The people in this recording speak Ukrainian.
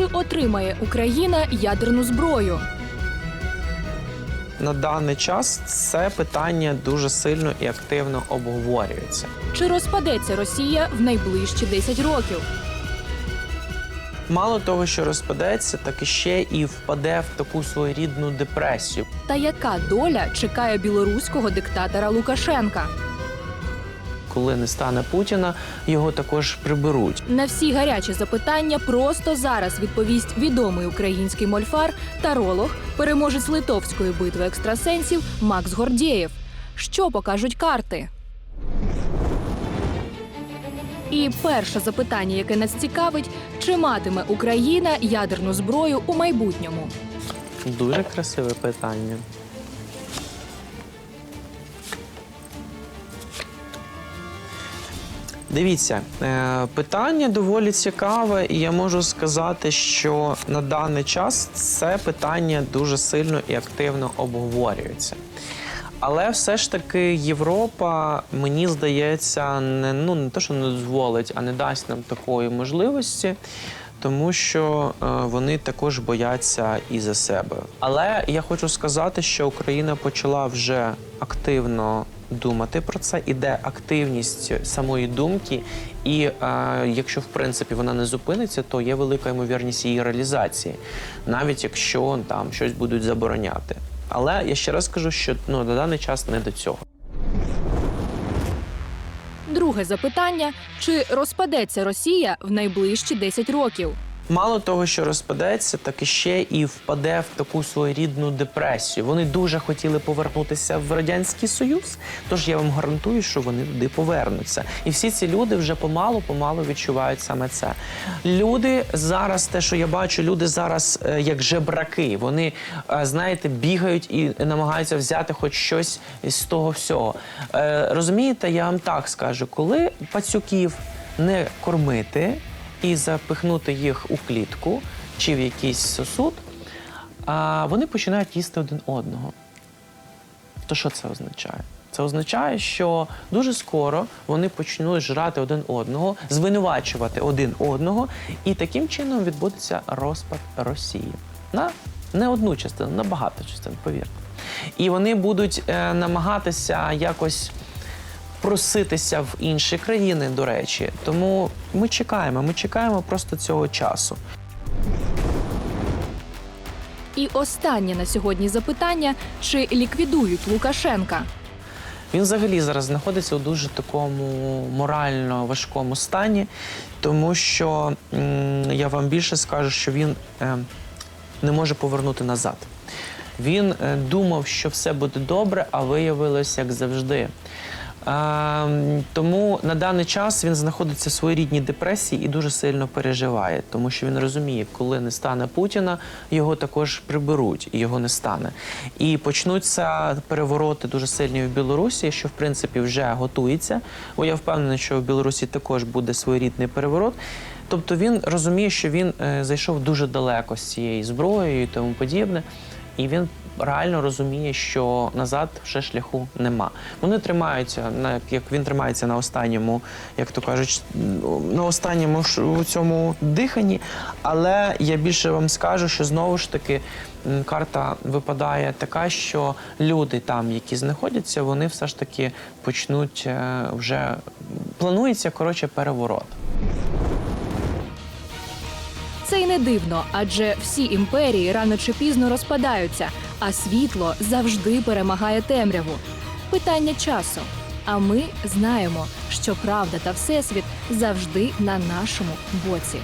Чи отримає Україна ядерну зброю? На даний час це питання дуже сильно і активно обговорюється. Чи розпадеться Росія в найближчі 10 років? Мало того, що розпадеться, так і ще і впаде в таку своєрідну депресію. Та яка доля чекає білоруського диктатора Лукашенка? Коли не стане Путіна, його також приберуть. На всі гарячі запитання просто зараз відповість відомий український мольфар, таролог, переможець литовської битви екстрасенсів Макс Гордєєв. Що покажуть карти? І перше запитання, яке нас цікавить: чи матиме Україна ядерну зброю у майбутньому? Дуже красиве питання. Дивіться, е, питання доволі цікаве, і я можу сказати, що на даний час це питання дуже сильно і активно обговорюється. Але все ж таки Європа, мені здається, не ну не те, що не дозволить, а не дасть нам такої можливості, тому що е, вони також бояться і за себе. Але я хочу сказати, що Україна почала вже активно думати про це, іде активність самої думки, і е, якщо в принципі вона не зупиниться, то є велика ймовірність її реалізації, навіть якщо там щось будуть забороняти. Але я ще раз кажу, що ну на даний час не до цього. Друге запитання: чи розпадеться Росія в найближчі 10 років? Мало того, що розпадеться, так і ще і впаде в таку своєрідну депресію. Вони дуже хотіли повернутися в радянський союз. Тож я вам гарантую, що вони туди повернуться. І всі ці люди вже помалу, помалу відчувають саме це. Люди зараз, те, що я бачу, люди зараз е, як жебраки. Вони е, знаєте, бігають і намагаються взяти хоч щось з того всього. Е, Розумієте, я вам так скажу, коли пацюків не кормити і запихнути їх у клітку чи в якийсь сосуд, а вони починають їсти один одного. То що це означає? Це означає, що дуже скоро вони почнуть жрати один одного, звинувачувати один одного, і таким чином відбудеться розпад Росії на не одну частину, на багато частин, повірте. І вони будуть е, намагатися якось проситися в інші країни, до речі. Тому ми чекаємо, ми чекаємо просто цього часу. І останнє на сьогодні запитання: чи ліквідують Лукашенка? Він взагалі зараз знаходиться у дуже такому морально важкому стані, тому що я вам більше скажу, що він е, не може повернути назад. Він е, думав, що все буде добре, а виявилось як завжди. Е, тому на даний час він знаходиться в своєрідній депресії і дуже сильно переживає, тому що він розуміє, коли не стане Путіна, його також приберуть, і його не стане. І почнуться перевороти дуже сильні в Білорусі, що в принципі вже готується. Бо я впевнений, що в Білорусі також буде своєрідний переворот. Тобто він розуміє, що він е, зайшов дуже далеко з цією зброєю і тому подібне. І він реально розуміє, що назад вже шляху нема. Вони тримаються на як він тримається на останньому, як то кажуть, на останньому у цьому диханні. Але я більше вам скажу, що знову ж таки карта випадає така, що люди там, які знаходяться, вони все ж таки почнуть е, вже планується коротше переворот. Це й не дивно, адже всі імперії рано чи пізно розпадаються, а світло завжди перемагає темряву. Питання часу. А ми знаємо, що правда та всесвіт завжди на нашому боці.